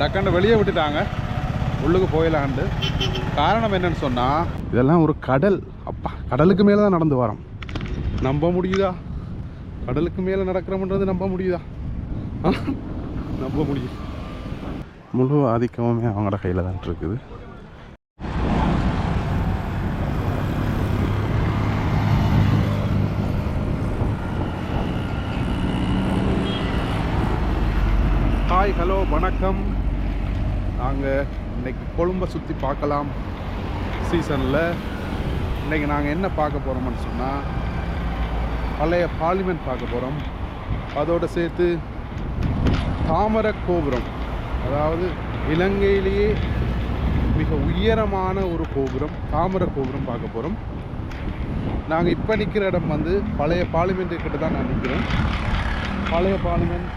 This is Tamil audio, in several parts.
டக்குன்னு வெளியே விட்டுட்டாங்க. உள்ளுக்கு போயிடலான்ட்டு. காரணம் என்னன்னு சொன்னால் இதெல்லாம் ஒரு கடல். அப்பா கடலுக்கு மேலே தான் நடந்து வரோம். நம்ப முடியுதா? கடலுக்கு மேலே நடக்கிறோம்ன்றது நம்ப முடியுதா? நம்ப முடியும் முழு ஆதிக்கமுமே அவங்களோட கையில் தான் இருக்குது. ஹலோ வணக்கம். நாங்கள் இன்னைக்கு கொழும்பை சுற்றி பார்க்கலாம் சீசனில். இன்னைக்கு நாங்கள் என்ன பார்க்க போகிறோம்னு சொன்னால் பழைய பார்லிமெண்ட் பார்க்க போகிறோம் அதோடு சேர்த்து தாமர கோபுரம். அதாவது இலங்கையிலேயே மிக உயரமான ஒரு கோபுரம் தாமர கோபுரம் பார்க்க போகிறோம் நாங்கள் இப்போ நிற்கிற இடம் வந்து பழைய பார்லிமெண்ட் கிட்ட தான் நான் நிற்கிறேன் பழைய பார்லிமெண்ட்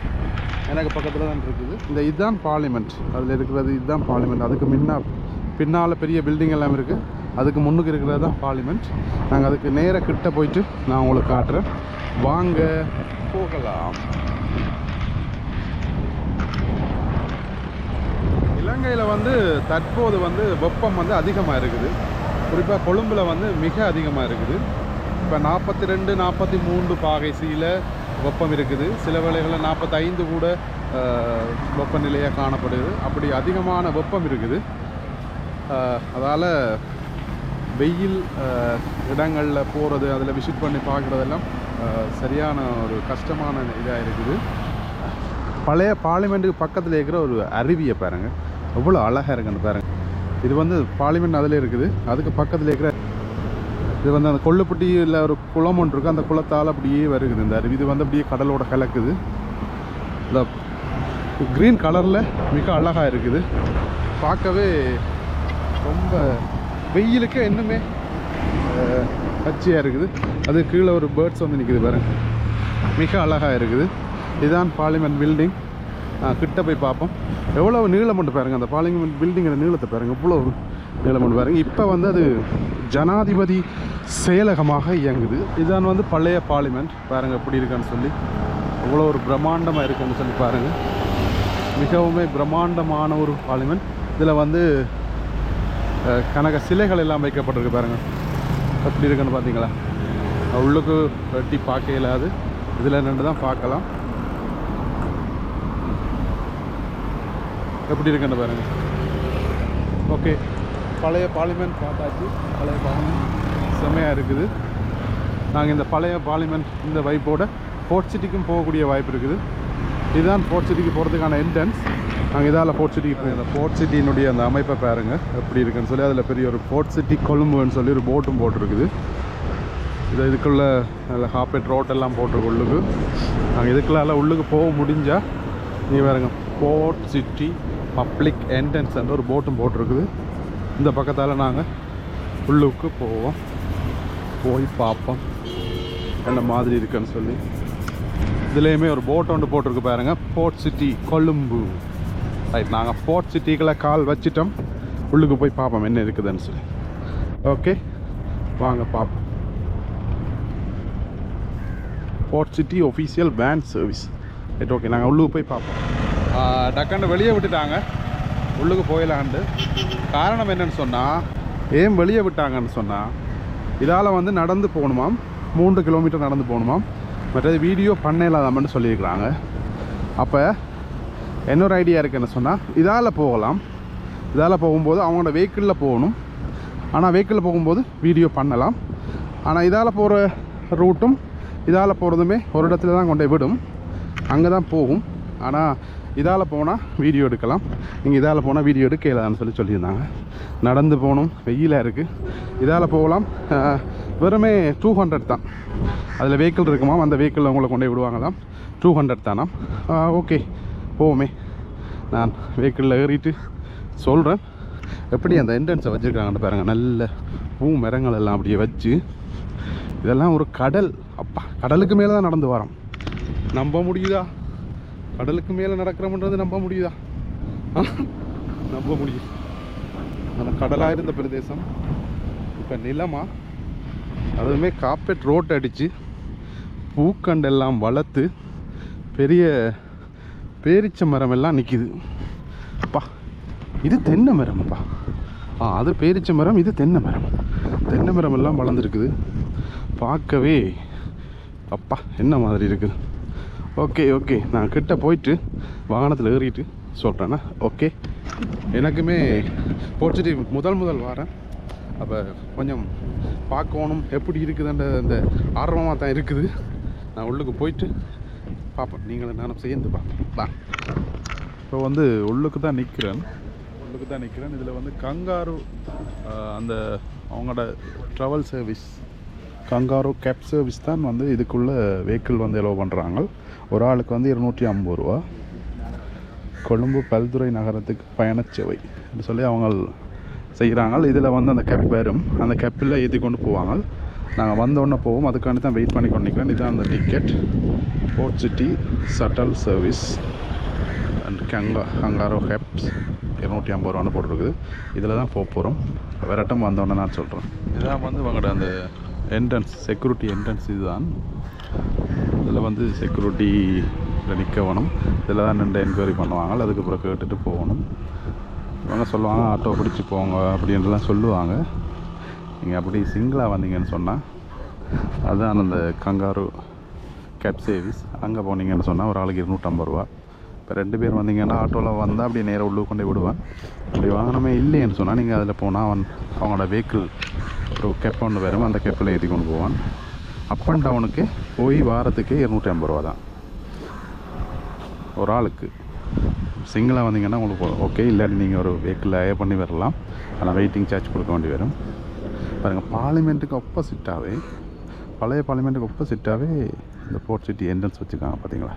எனக்கு பக்கத்தில் தான் இருக்குது. இந்த இதுதான் பார்லிமெண்ட் அதில் இருக்கிறது இதுதான் பார்லிமெண்ட் அதுக்கு முன்னா பின்னால் பெரிய பில்டிங் எல்லாம் இருக்குது அதுக்கு முன்னுக்கு இருக்கிறது தான் பார்லிமெண்ட் நாங்கள் அதுக்கு நேராக கிட்ட போயிட்டு நான் உங்களுக்கு காட்டுறேன். வாங்க போகலாம். இலங்கையில் வந்து தற்போது வந்து வெப்பம் வந்து அதிகமாக இருக்குது. குறிப்பாக கொழும்பில் வந்து மிக அதிகமாக இருக்குது. இப்போ நாற்பத்தி ரெண்டு நாற்பத்தி மூன்று பாகைசியில் வெப்பம் இருக்குது. சில வேளைகளில் நாற்பத்தைந்து கூட வெப்பநிலையாக காணப்படுது அப்படி அதிகமான வெப்பம் இருக்குது. அதால் வெயில் இடங்களில் போகிறது அதில் விசிட் பண்ணி பார்க்குறதெல்லாம் சரியான ஒரு கஷ்டமான இதாக இருக்குது. பழைய பார்லிமெண்ட்டுக்கு பக்கத்தில் இருக்கிற ஒரு அருவியை பாருங்க. எவ்வளோ அழகாக இருக்குன்னு பாருங்கள் இது வந்து பார்லிமெண்ட் அதில் இருக்குது. அதுக்கு பக்கத்தில் இருக்கிற இது வந்து அந்த கொள்ளுப்பட்டியில் ஒரு குளம் ஒன்று இருக்குது அந்த குளத்தால் அப்படியே வருகுது இந்த அருவி. இது வந்து அப்படியே கடலோட கலக்குது. இந்த க்ரீன் கலரில் மிக அழகாக இருக்குது. பார்க்கவே ரொம்ப வெயிலுக்கு இன்னுமே பச்சையாக இருக்குது. அது கீழே ஒரு பேர்ட்ஸ் வந்து நிற்குது பாருங்க. மிக அழகாக இருக்குது. இதுதான் பார்லிமெண்ட் பில்டிங் கிட்ட போய் பார்ப்போம். எவ்வளோ நீளம் மட்டும் பாருங்கள் அந்த பார்லிமெண்ட் பில்டிங்கிற நீளத்தை பாருங்கள் இவ்வளோ நீளம் மட்டும் பாருங்க. இப்போ வந்து அது ஜனாதிபதி செயலகமாக இயங்குது. இதுதான் வந்து பழைய பார்லிமெண்ட் பாருங்க எப்படி இருக்கான்னு சொல்லி. அவ்வளோ ஒரு பிரம்மாண்டமாக இருக்குன்னு சொல்லி பாருங்க. மிகவுமே பிரம்மாண்டமான ஒரு பார்லிமெண்ட் இதில் வந்து கனக சிலைகள் எல்லாம் வைக்கப்பட்டிருக்கு பாருங்க. எப்படி இருக்குன்னு பார்த்தீங்களா உள்ளுக்கு வெட்டி பார்க்க இயலாது. இதில் நின்று தான் பார்க்கலாம். எப்படி இருக்குன்னு பாருங்க. ஓகே. பழைய பார்லிமெண்ட் பார்த்தாச்சு. பழைய பாலிமெண்ட் செம்மையாக இருக்குது. நாங்கள் இந்த பழைய பார்லிமெண்ட் இந்த வைப்போட ஃபோர்ட் சிட்டிக்கும் போகக்கூடிய வாய்ப்பு இருக்குது. இதுதான் ஃபோர்ட் சிட்டிக்கு போகிறதுக்கான என்ட்ரன்ஸ் நாங்கள் இதால் ஃபோர்ட் சிட்டிக்கு போய் அந்த ஃபோர்ட் சிட்டியினுடைய அந்த அமைப்பை பாருங்கள் எப்படி இருக்குன்னு சொல்லி அதில் பெரிய ஒரு ஃபோர்ட் சிட்டி கொழும்புன்னு சொல்லி ஒரு போட்டும் போட்டிருக்குது. இது இதுக்குள்ள நல்ல ஹாப்பெட் ரோட்டெல்லாம் போட்டிருக்கு உள்ளுக்கு நாங்கள் இதுக்குள்ளால உள்ளுக்கு போக முடிஞ்சால் நீ பாருங்க போர்ட் சிட்டி பப்ளிக் என்ட்ரன்ஸ் ஒரு போட்டும் போட்டிருக்குது. இந்த பக்கத்தால் நாங்கள் உள்ளுக்கு போவோம். போய் பார்ப்போம். என்ன மாதிரி இருக்குன்னு சொல்லி. இதுலேயுமே ஒரு போட் ஒன்று போட்டிருக்கு பாருங்கள் போர்ட் சிட்டி கொழும்பு. ரைட் நாங்கள் போர்ட் சிட்டிக்குள்ளே கால் வச்சிட்டோம். உள்ளுக்கு போய் பார்ப்போம் என்ன இருக்குதுன்னு சொல்லி. ஓகே வாங்க பார்ப்போம். Port city official van service right okay நாங்கள் உள்ளுக்கு போய் பார்ப்போம். டக்குன்னு வெளியே விட்டுட்டாங்க. உள்ளுக்கு போயிடலான்ட்டு காரணம் என்னன்னு சொன்னால் ஏன் வெளியே விட்டாங்கன்னு சொன்னால் இதால் வந்து நடந்து போகணுமாம். மூன்று கிலோமீட்டர் நடந்து போகணுமாம். மற்றது வீடியோ பண்ணலாதாமன்னு சொல்லியிருக்கிறாங்க. அப்போ இன்னொரு ஐடியா இருக்குன்னு சொன்னால் இதால் போகலாம். இதால் போகும்போது அவங்களோட வெஹிக்கிளில் போகணும். ஆனால் வெஹிக்கிளில் போகும்போது வீடியோ பண்ணலாம். ஆனால் இதால் போகிற ரூட்டும் இதால் போகிறதுமே ஒரு இடத்துல தான் கொண்டு விடும். அங்கே தான் போகும். ஆனால் இதால் போனால் வீடியோ எடுக்கலாம். நீங்கள் இதால் போனால் வீடியோ எடுக்கலான்னு சொல்லி சொல்லியிருந்தாங்க. நடந்து போகணும். வெயிலாக இருக்குது இதால் போகலாம். வெறுமே டூ ஹண்ட்ரட் தான். அதில் வெஹிக்கிள் இருக்குமா அந்த வெஹிக்கிளில் உங்களை கொண்டு போய் விடுவாங்களாம். டூ ஹண்ட்ரட் தானாம் ஓகே போவோமே. நான் வெஹிக்கிளில் ஏறிட்டு சொல்கிறேன் எப்படி அந்த என்ட்ரன்ஸை வச்சுருக்காங்கன்னு பாருங்கள் நல்ல பூ மரங்கள் எல்லாம் அப்படியே வச்சு. இதெல்லாம் ஒரு கடல். அப்பா கடலுக்கு மேலே தான் நடந்து வரோம். நம்ப முடியுதா? கடலுக்கு மேலே நடக்கிறோம்ன்றது நம்ப முடியுதா? நம்ப முடியும். ஆனால் கடலாக இருந்த பிரதேசம். இப்போ நிலமா? அதுவுமே காப்பெட் ரோட் அடித்து பூக்கண்டெல்லாம் வளர்த்து பெரிய பேரிச்ச மரம் எல்லாம் நிற்கிது அப்பா இது தென்னை மரம்ப்பா ஆ அது பேரிச்ச மரம் இது தென்னை மரம். தென்னை மரம் எல்லாம் வளர்ந்துருக்குது. பார்க்கவே அப்பா என்ன மாதிரி இருக்குது? ஓகே ஓகே நான் கிட்ட போயிட்டு வாகனத்தில் ஏறிட்டு சொல்கிறேண்ணா ஓகே எனக்குமே போச்சுட்டு முதல் முதல் வாரேன் அப்போ கொஞ்சம் பார்க்கணும் எப்படி இருக்குதுன்ற அந்த ஆர்வமாக தான் இருக்குது. நான் உள்ளுக்கு போயிட்டு பார்ப்பேன் நீங்களும் நானும் சேர்ந்து பார்ப்போம். வா. இப்போ வந்து உள்ளுக்கு தான் நிற்கிறேன் உள்ளுக்கு தான் நிற்கிறேன் இதில் வந்து கங்காரு அந்த அவங்களோட travel service Kangaroo cab service தான் வந்து இதுக்குள்ளே வெஹிக்கிள் வந்து எலோ பண்ணுறாங்க ஒரு ஆளுக்கு வந்து இருநூற்றி ஐம்பது ரூபா. கொழும்பு பல்துறை நகரத்துக்கு பயணச்சேவை என்று சொல்லி அவங்க செய்கிறாங்க இதில் வந்து அந்த கேப் வரும். அந்த கேப்பில் ஏற்றி கொண்டு போவாங்க. நாங்கள் வந்தோடனே போவோம். அதுக்காண்டி தான் வெயிட் பண்ணி கொண்டிருக்கிறேன். இதுதான் அந்த ticket port city shuttle service and Ganga Kangaroo cabs இரநூத்தி ஐம்பது ரூபான்னு போட்டிருக்குது. இதில் தான் போக போகிறோம் விரட்டம் வந்தோடனே நான் சொல்கிறேன் இதான் வந்து உங்களோட அந்த என்ட்ரன்ஸ் செக்யூரிட்டி என்ட்ரன்ஸ் இதுதான். இதில் வந்து செக்யூரிட்டியில் நிற்கவணும் இதில் தான் நின்று என்கொயரி பண்ணுவாங்க. அதுக்கு அப்புறம் கேட்டுட்டு போகணும். இவங்க சொல்லுவாங்க ஆட்டோ பிடிச்சி போங்க அப்படின்றலாம் சொல்லுவாங்க. நீங்கள் அப்படி சிங்கிளாக வந்தீங்கன்னு சொன்னால் அதுதான் அந்த கங்காரு கேப் சர்வீஸ் அங்கே போனீங்கன்னு சொன்னால் ஒரு ஆளுக்கு இருநூற்றம்பது ரூபா. இப்போ ரெண்டு பேர் வந்தீங்கன்னா ஆட்டோவில் வந்தால் அப்படியே நேராக உள்ளே கொண்டு விடுவேன். அப்படி வாகனமே இல்லைன்னு சொன்னால் நீங்கள் அதில் போனால் அவன் அவங்களோட வெஹிக்கிள் ஒரு கெப் ஒன்று வரும் அந்த கெப்பில் ஏற்றி கொண்டு போவான் அப் அண்ட் டவுனுக்கு போய் வாரத்துக்கு இரநூற்றி ஐம்பது ரூபா தான் ஒரு ஆளுக்கு சிங்கிளாக வந்தீங்கன்னா உங்களுக்கு ஓகே இல்லாட்டி நீங்கள் ஒரு வெஹிக்கிள் ஏ பண்ணி வரலாம் ஆனால் வெயிட்டிங் சார்ஜ் கொடுக்க வேண்டி வரும் பாருங்கள் பார்லிமெண்ட்டுக்கு ஆப்போசிட்டாகவே பழைய பார்லிமெண்ட்டுக்கு ஆப்போசிட்டாகவே இந்த போர்ட் சிட்டி என்ட்ரன்ஸ் வச்சுருக்காங்க பார்த்தீங்களா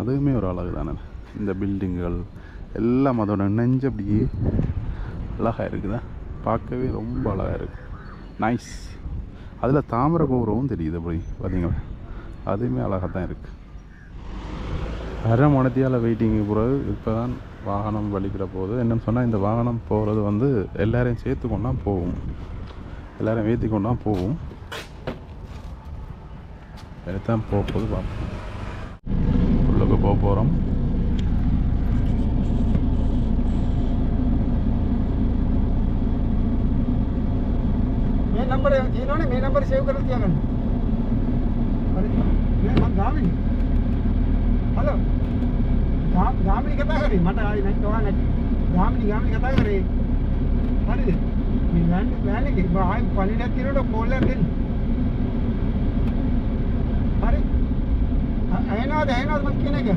அதுவுமே ஒரு அழகு தானே இந்த பில்டிங்குகள் எல்லாம் அதோட நெஞ்சு அப்படியே அழகாக இருக்குதா பார்க்கவே ரொம்ப அழகாக இருக்குது நைஸ் அதில் தாமரை கோபுரமும் தெரியுது அப்படி பார்த்தீங்களா அதுவுமே அழகாக தான் இருக்குது அரை மணத்தியால் வெயிட்டிங்கு பிறகு இப்போ தான் வாகனம் வலிக்கிற போகுது என்னென்னு சொன்னால் இந்த வாகனம் போகிறது வந்து எல்லோரையும் சேர்த்து கொண்டா போகும். எல்லோரையும் ஏற்றி கொண்டா போகும். தான் போக போகுது பார்ப்போம். உள்ளுக்கு போக போகிறோம் නම්බර තියෙනවනේ මේ නම්බර සේව් කරලා තියාගන්න. හරි. මේ මං ගාමිණි. හලෝ. ගා ගාමිණි කතා කරේ මට ආයි නැත් තෝරා නැති. ගාමිණි ගාමිණි කතා කරේ. හරිද? මේ වෑන් වෑන් එකේ බා ආයි පණිඩක් තියෙනකොට කෝල් එකක් දෙන්න. හරි. ඇහෙනවද ඇහෙනවද මං කියන එක?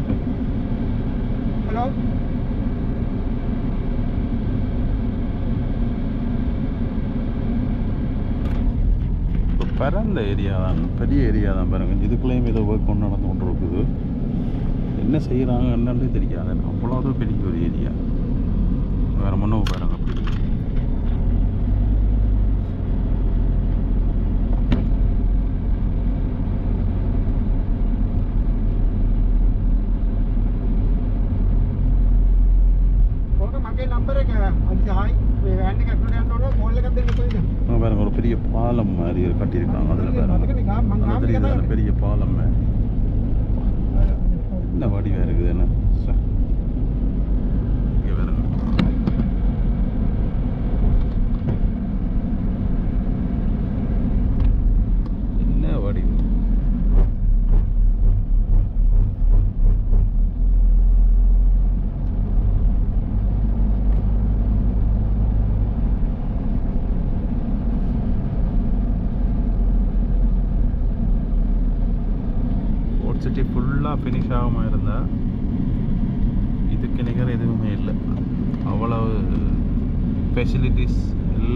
හලෝ. பரந்த ஏரியா தான். பெரிய ஏரியா தான் பாருங்க. இதுக்குள்ளேயும் ஏதோ ஒர்க் ஒன்று நடந்து கொண்டு இருக்குது என்ன செய்கிறாங்க என்னன்னு தெரியாது. அவ்வளோ பெரிய ஒரு ஏரியா வேறு மண்ணு பாருங்கள்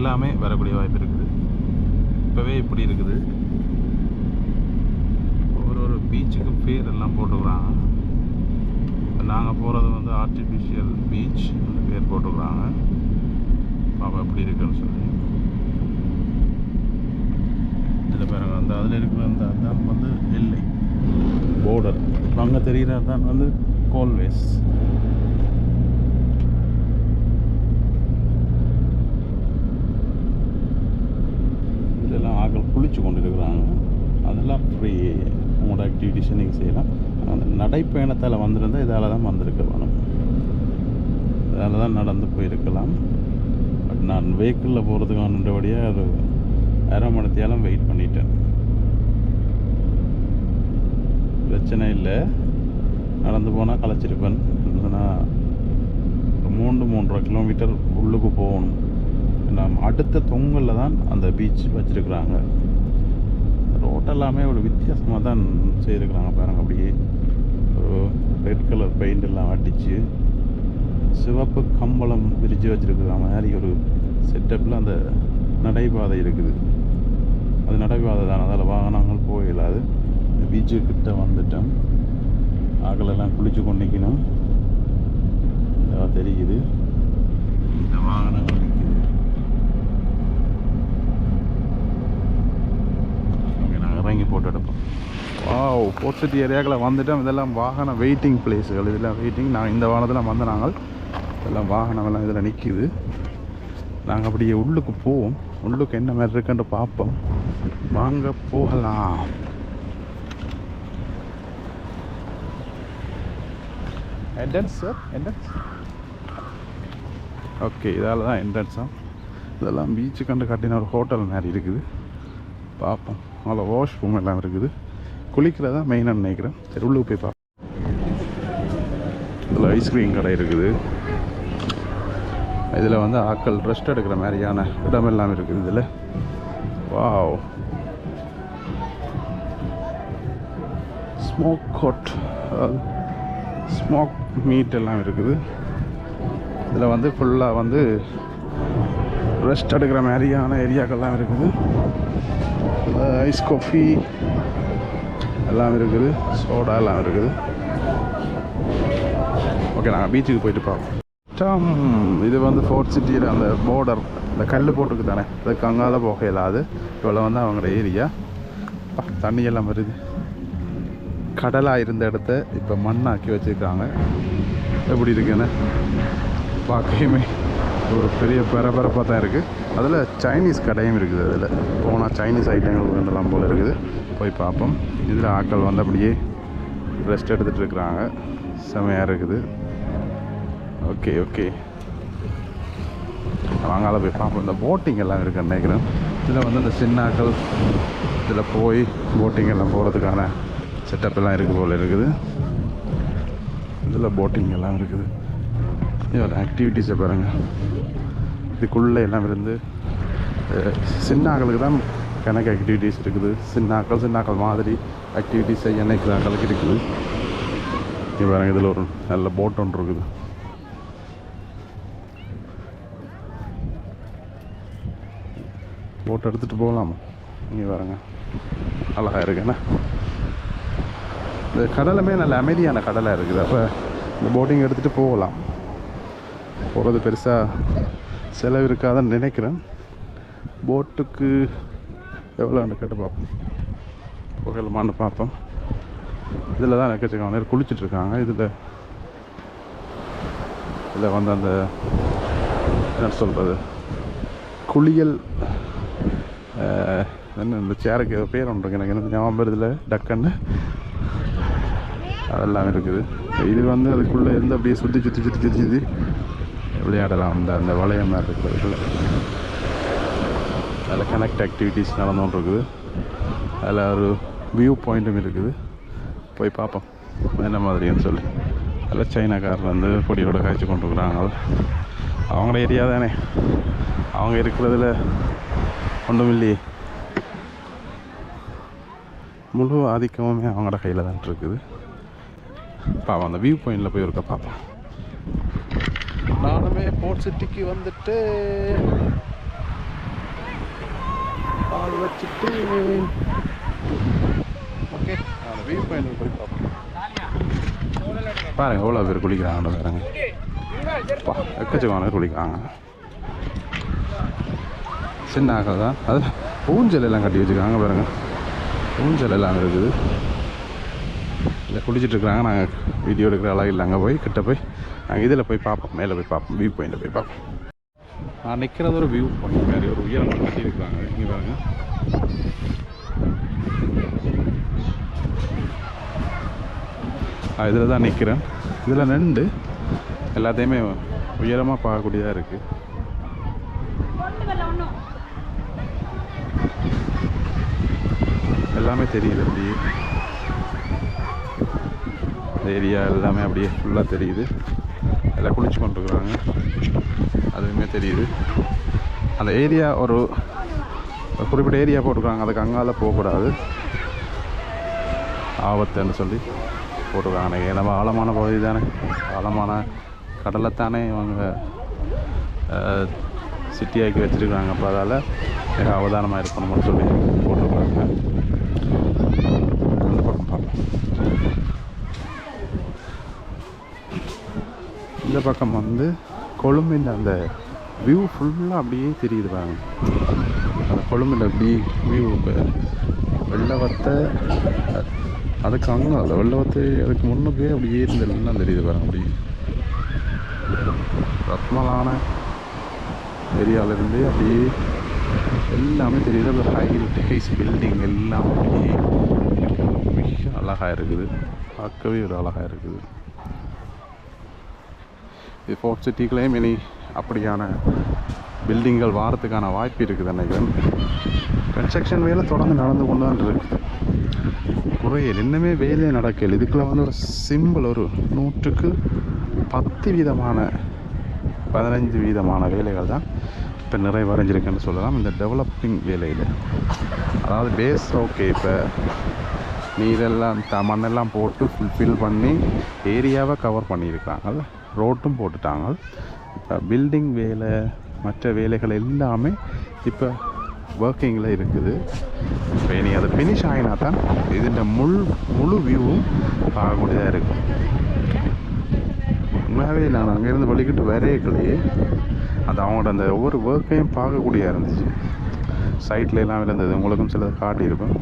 எல்லாமே வரக்கூடிய வாய்ப்பு இருக்குது. இப்போவே இப்படி இருக்குது. ஒரு ஒரு பீச்சுக்கு பேர் எல்லாம் போட்டுக்கிறாங்க. இப்போ நாங்கள் போகிறது வந்து ஆர்டிஃபிஷியல் பீச் அந்த பேர் போட்டுக்கிறாங்க. பாப்பா எப்படி இருக்குன்னு சொல்லி. இதில் பாருங்க அந்த அதில் இருக்கிற அந்த அதான் வந்து எல்லை. போர்டர் அங்கே தெரிகிறது தான் வந்து கோல்வேஸ் குளித்து குளிச்சு கொண்டு இருக்கிறாங்க அதெல்லாம் ஃப்ரீ உங்களோட ஆக்டிவிட்டிஸை நீங்கள் செய்யலாம். அந்த நடைப்பயணத்தால் வந்திருந்தால் இதால் தான் வந்திருக்க வேணும். தான் நடந்து போயிருக்கலாம். பட் நான் வெஹிக்கிளில் போகிறதுக்கானபடியாக அது அரை மணத்தையாலும் வெயிட் பண்ணிட்டேன். பிரச்சனை இல்லை. நடந்து போனால் களைச்சிருப்பேன். சொன்னால் மூன்று மூன்றரை கிலோமீட்டர் உள்ளுக்கு போகணும். நாம் அடுத்த தொங்கலில் தான் அந்த பீச் வச்சுருக்குறாங்க. எல்லாமே ஒரு வித்தியாசமாக தான் செய்திருக்கிறாங்க பாருங்க. அப்படியே ஒரு ரெட் கலர் பெயிண்ட் எல்லாம் அடித்து சிவப்பு கம்பளம் விரித்து வச்சுருக்கிற மாதிரி ஒரு செட்டப்பில் அந்த நடைபாதை இருக்குது. அது நடைபாதை தான். அதில் வாகனங்கள் போயிடாது பீச்சு கிட்ட வந்துட்டோம். ஆக்களெல்லாம் குளிச்சு கொண்டிக்கணும் தெரியுது. இந்த வாகனங்கள் நிற்குது ஓகே நாங்கள் இறங்கி போட்டு எடுப்போம். வாவ் போர்ட் சிட்டி ஏரியாக்களில் வந்துட்டோம். இதெல்லாம் வாகன வெயிட்டிங் பிளேஸுகள் இதெல்லாம் வெயிட்டிங் நாங்கள் இந்த வாகனத்தில் வந்த நாங்கள் இதெல்லாம் வாகனமெல்லாம் இதில் நிற்கிது நாங்கள் அப்படியே உள்ளுக்கு போவோம். உள்ளுக்கு என்ன மாதிரி இருக்குன்னு பார்ப்போம். வாங்க போகலாம். என்ட்ரன்ஸ் சார் என்ட்ரன்ஸ் ஓகே இதால் தான் என்ட்ரன்ஸாக இதெல்லாம் பீச்சு கண்டு கட்டின ஒரு ஹோட்டல் மாதிரி இருக்குது. பார்ப்போம். அதில் வாஷ் ரூம் எல்லாம் இருக்குது. குளிக்கிறதா மெயினாக நினைக்கிறேன். சரி உள்ளுக்கு போய் பார்ப்போம் இதில் ஐஸ்கிரீம் கடை இருக்குது. இதில் வந்து ஆக்கள் ரெஸ்ட் எடுக்கிற மாதிரியான இடம் எல்லாம் இருக்குது இதில். Wow smoke goat smoke meat எல்லாம் இருக்குது. இதில் வந்து ஃபுல்லாக வந்து ரெஸ்ட் எடுக்கிற மாதிரியான ஏரியாக்கள்லாம் இருக்குது. ஐஸ் காஃபி எல்லாம் இருக்குது. சோடா எல்லாம் இருக்குது. ஓகே நாங்கள் பீச்சுக்கு போயிட்டு பார்ப்போம் டம், இது வந்து ஃபோர்ட் சிட்டியில் அந்த போர்டர் இந்த கல் போட்டுக்கு தானே? அதுக்கு அங்கால போக இல்லாது இவ்வளோ வந்து அவங்களோட ஏரியா தண்ணியெல்லாம் வருது. கடலாக இருந்த இடத்த இப்போ மண்ணாக்கி வச்சுருக்காங்க. எப்படி இருக்குன்னு? பார்க்கையுமே ஒரு பெரிய பரபரப்பாக தான் இருக்குது அதில் சைனீஸ் கடையும் இருக்குது அதில். போனால் சைனீஸ் ஐட்டங்கள் வேண்டலாம் போல் இருக்குது. போய் பார்ப்போம். இதில் ஆட்கள் வந்து அப்படியே ரெஸ்ட் எடுத்துகிட்டு இருக்கிறாங்க. செமையாக இருக்குது. Okay okay. வாங்கால போய் பார்ப்போம். இந்த போட்டிங் எல்லாம் இருக்குன்னு நினைக்கிறேன் இதில் வந்து இந்த சின்னாக்கள் இதில் போய் போட்டிங் எல்லாம் போகிறதுக்கான செட்டப் எல்லாம் இருக்குது போல் இருக்குது. இதில் போட்டிங் எல்லாம் இருக்குது. இதோட ஆக்டிவிட்டீஸை பாருங்கள் இதுக்குள்ளே எல்லாம் இருந்து சின்னாக்களுக்கு சின்ன ஆக்களுக்கு தான் கணக்கு ஆக்டிவிட்டீஸ் இருக்குது. சின்ன ஆக்கள் சின்ன ஆக்கள் மாதிரி ஆக்டிவிட்டீஸ் செய்ய நினைக்கிற ஆக்களுக்கு இருக்குது இங்கே பாருங்க இதில் ஒரு நல்ல போட் ஒன்று இருக்குது. போட் எடுத்துகிட்டு போகலாமா? இங்கே பாருங்க. அழகாக இருக்குண்ணா இந்த கடலுமே நல்ல அமைதியான கடலாக இருக்குது. அப்போ இந்த போட்டிங் எடுத்துகிட்டு போகலாம். போகிறது பெருசாக செலவு இருக்காதுன்னு நினைக்கிறேன். போட்டுக்கு எவ்வளோன்னு கேட்டு பார்ப்போம். புகழமான்னு பார்ப்போம் இதில் தான் எக்கச்சக்கம் நேரம் குளிச்சுட்ருக்காங்க இதில் இதில் வந்து அந்த என்ன சொல்கிறது குளியல் என்ன இந்த சேருக்கு ஏதோ பேர் ஒன்று இருக்கு. எனக்கு என்ன ஞாபகம் வருதுல? டக்குன்னு. அதெல்லாம் இருக்குது. இது வந்து அதுக்குள்ளே இருந்து அப்படியே சுற்றி சுற்றி சுற்றி சுற்றி சுற்றி விளையாடலாம். அந்த அந்த வளையம் மாதிரி இருக்கிறதுக்குள்ள அதில் கனெக்ட் ஆக்டிவிட்டீஸ் நடந்துகிட்டு இருக்குது அதில் ஒரு வியூ பாயிண்ட்டும் இருக்குது. போய் பார்ப்போம். என்ன மாதிரின்னு சொல்லி. அதில் சைனாக்காரர் வந்து பொடியோட காய்ச்சி கொண்டு இருக்கிறாங்க அவங்கள ஏரியா தானே. அவங்க இருக்கிறதுல ஒன்றும் இல்லையே. முழு ஆதிக்கமுமே அவங்களோட கையில் தான் இருக்குது. பாப்போம் அந்த வியூ பாயிண்டில் போய் இருக்க பார்ப்போம். நானுமே போர்ட் சிட்டிக்கு வந்துட்டு பால் வச்சுட்டு ஓகே அந்த வியூ பாயிண்ட் போய் பார்ப்போம். பாருங்க எவ்வளோ பேர் குளிக்கிறாங்க பாருங்க. எக்கச்சக்கமான பேர் குளிக்கிறாங்க. சின்ன ஆக்கள் தான் அது ஊஞ்சல் எல்லாம் கட்டி வச்சுருக்காங்க பாருங்க. ஊஞ்சல் எல்லாம் இருக்குது. இல்லை குளிச்சுட்டு இருக்கிறாங்க. நாங்கள் வீடியோ எடுக்கிற அளவு இல்லை. அங்கே போய் கிட்ட போய் நாங்கள் இதில் போய் பார்ப்போம் மேலே போய் பார்ப்போம் வியூ பாயிண்டில் போய் பார்ப்போம் நான் நிற்கிறது ஒரு வியூ பாயிண்ட் மாதிரி ஒரு உயரம் கட்டியிருக்கிறாங்க. இங்கே பாருங்க. இதில் தான் நிற்கிறேன் இதில் நின்று எல்லாத்தையுமே உயரமாக பார்க்கக்கூடியதாக இருக்குது எல்லாமே தெரியுது அப்படியே. ஏரியா எல்லாமே அப்படியே ஃபுல்லாக தெரியுது. எல்லாம் குளிச்சு கொண்டிருக்குறாங்க அதுவுமே தெரியுது. அந்த ஏரியா ஒரு ஒரு குறிப்பிட்ட ஏரியா போட்டிருக்காங்க. அதுக்கு அங்கால போகக்கூடாது. ஆபத்துன்னு சொல்லி போட்டிருக்காங்க. ஏன்னா ஆழமான பகுதி தானே. ஆழமான கடலைத்தானே இவங்க சிட்டியாக்கி வச்சுருக்காங்க. அப்போ அதால் அவதானமாக இருக்கணும்னு சொல்லி போட்டிருக்காங்க அந்த பக்கம் பார்ப்போம் இந்த பக்கம் வந்து கொழும்பின் அந்த வியூ ஃபுல்லாக அப்படியே தெரியுது பாருங்க. அந்த கொழும்பில் அப்படி வியூ வெள்ளவத்தை அதுக்கு அங்கே அந்த வெள்ளவத்தை அதுக்கு முன்னுக்கே அப்படியே இருந்ததுலாம் தெரியுது பாருங்க அப்படி ரத்மலான ஏரியாவிலேருந்து அப்படியே எல்லாமே தெரியுது. அந்த ஹைடேஸ் பில்டிங் எல்லாம் அப்படியே மிக அழகாக இருக்குது. பார்க்கவே ஒரு அழகாக இருக்குது. இது ஃபோர்ட் சிட்டிக்குள்ளேயும் இனி அப்படியான பில்டிங்கள் வாரத்துக்கான வாய்ப்பு இருக்குது நினைக்கிறேன் கன்ஸ்ட்ரக்ஷன் வேலை தொடர்ந்து நடந்து கொண்டு தான் இருக்குது குறையல் இன்னுமே வேலையே நடக்கல. இதுக்குள்ள வந்து ஒரு சிம்பிள் ஒரு நூற்றுக்கு பத்து வீதமான பதினஞ்சு வீதமான வேலைகள் தான் இப்போ நிறைவடைஞ்சிருக்குன்னு சொல்லலாம். இந்த டெவலப்பிங் வேலையில். அதாவது பேஸ் ஓகே இப்போ நீரெல்லாம் த மண்ணெல்லாம் போட்டு ஃபில் பண்ணி ஏரியாவை கவர் பண்ணியிருக்காங்க ரோட்டும் போட்டுட்டாங்க. இப்போ பில்டிங் வேலை மற்ற வேலைகள் எல்லாமே இப்போ ஒர்க்கிங்கில் இருக்குது. இப்போ இனி அது ஃபினிஷ் ஆகினா தான் இதுன்ற முள் முழு வியூவும் பார்க்கக்கூடியதாக இருக்கும். உண்மையாகவே நான் அங்கேருந்து வலிக்கிட்டு வரையக்கலையே அது அவங்களோட அந்த ஒவ்வொரு ஒர்க்கையும் பார்க்கக்கூடியதாக இருந்துச்சு. சைட்ல எல்லாம் விழுந்தது உங்களுக்கும் சிலது காட்டியிருக்கும்.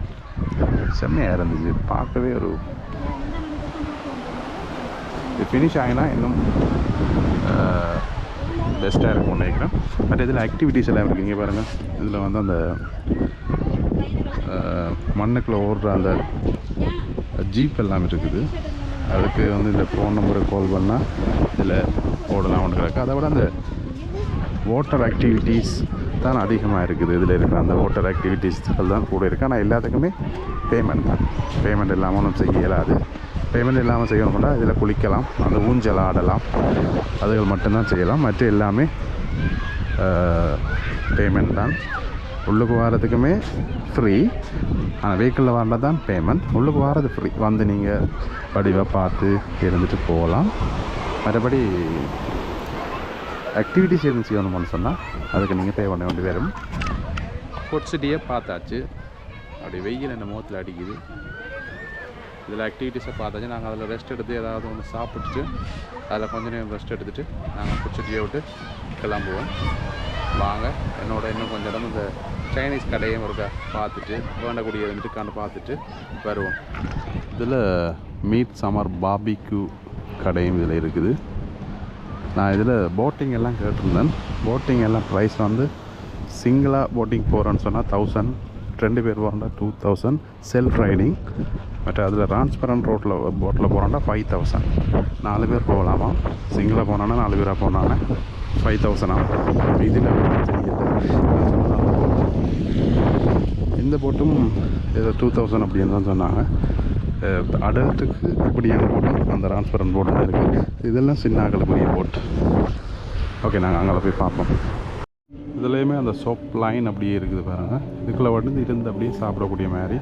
செம்மையாக இருந்துச்சு. பார்க்கவே ஒரு இது ஃபினிஷ் ஆகினா இன்னும் பெஸ்ட்டாக இருக்கும்னு நினைக்கிறேன். பட் இதில் ஆக்டிவிட்டீஸ் எல்லாம் இருக்குது இங்கே பாருங்கள் இதில் வந்து அந்த மண்ணுக்குள்ளே ஓடுற அந்த ஜீப் எல்லாம் இருக்குது. அதுக்கு வந்து இந்த ஃபோன் நம்பருக்கு கால் பண்ணால் இதில் ஓடலாம் ஒன்று கிடக்கு அதை விட அந்த வாட்டர் ஆக்டிவிட்டீஸ் தான் அதிகமாக இருக்குது. இதில் இருக்கிற அந்த வாட்டர் ஆக்டிவிட்டீஸ்கள் தான் கூட இருக்குது ஆனால் எல்லாத்துக்குமே பேமெண்ட் தான். பேமெண்ட் இல்லாமல் ஒன்றும் செய்ய இயலாது. பேமெண்ட் இல்லாமல் செய்யணும்னா இதில் குளிக்கலாம். அந்த ஊஞ்சல் ஆடலாம். அதுகள் மட்டும்தான் செய்யலாம். மற்ற எல்லாமே பேமெண்ட் தான். உள்ளுக்கு வாரத்துக்குமே ஃப்ரீ ஆனால் வெஹிக்கிளில் வரது தான் பேமெண்ட் உள்ளுக்கு வாரது ஃப்ரீ வந்து நீங்கள் வடிவாக பார்த்து இருந்துட்டு போகலாம். மற்றபடி ஆக்டிவிட்டிஸ் எதுவும் செய்யணும்னு சொன்னால் அதுக்கு நீங்கள் பே பண்ண வேண்டி வரும். ஃபுட் சிட்டியை பார்த்தாச்சு. அப்படி வெயில் என்ன முகத்தில் அடிக்குது. இதில் ஆக்டிவிட்டீஸை பார்த்தாச்சு. நாங்கள் அதில் ரெஸ்ட் எடுத்து ஏதாவது ஒன்று சாப்பிட்டுட்டு அதில் கொஞ்ச நேரம் ரெஸ்ட் எடுத்துட்டு நாங்கள் ஃபுட் சிட்டியை விட்டு கிளம்புவோம். வாங்க. என்னோட இன்னும் கொஞ்சம் இடம் இந்த சைனீஸ் கடையும் ஒருக்கா பார்த்துட்டு வேண்டக்கூடிய இருந்துட்டு பார்த்துட்டு வருவோம். இதில் மீட் சம்மர் பாபிக்யூ கடையும் இதில் இருக்குது. நான் இதில் போட்டிங் எல்லாம் கேட்டிருந்தேன். போட்டிங் எல்லாம் ப்ரைஸ் வந்து சிங்கிளாக போட்டிங் போகிறேன்னு சொன்னால் தௌசண்ட் ரெண்டு பேர் போகிறோம்னா two thousand self riding but அதில் டிரான்ஸ்பரண்ட் ரோட்டில் போட்டில் போகிறோம்னா ஃபைவ் தௌசண்ட் நாலு பேர் போகலாமா? சிங்கிளாக போனோன்னா நாலு பேராக போனாங்க. ஃபைவ் தௌசண்ட் ஆகும். இதில் இந்த போட்டும் ஏதோ டூ தௌசண்ட் அப்படின்னு தான் சொன்னாங்க. அடல்ட்டுக்கு இப்படியான போட்டும் அந்த டிரான்ஸ்பரண்ட் போட்டு தான் இருக்குது இதெல்லாம் சின்ன அகலப்படிய போட் ஓகே நாங்கள் அங்கே போய் பார்ப்போம். இதுலேயுமே அந்த சோப் லைன் அப்படியே இருக்குது பாருங்கள் இதுக்குள்ளே வந்து இருந்து அப்படியே சாப்பிடக்கூடிய மாதிரி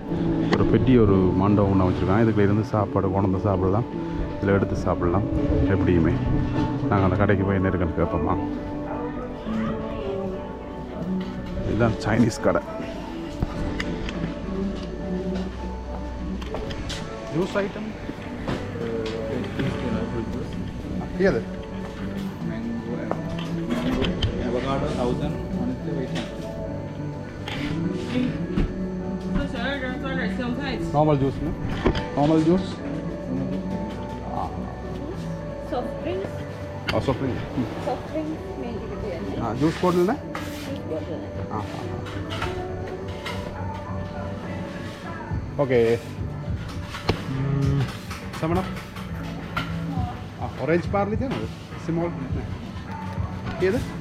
ஒரு பெட்டி ஒரு மண்டபம் ஒன்று வச்சுருக்காங்க. இதுக்குள்ள இருந்து சாப்பாடு கொண்டு சாப்பிடலாம். இதில் எடுத்து சாப்பிடலாம். எப்படியுமே. நாங்கள் அந்த கடைக்கு போய் என்ன இருக்குன்னு கேட்போமா இதுதான் சைனீஸ் கடை. Juice item? ഏത്? അവകാഡോ തൗസൻഡ് നോർമൽ ജ്യൂസിന് നോർമൽ ജ്യൂസ്? സോഫ്റ്റ് ഡ്രിങ്ക് ആ ജ്യൂസ് ബോട്ടിലിന്? ആ. ഓക്കേ. ओरेन्ज पारलि थियो सिमोल के त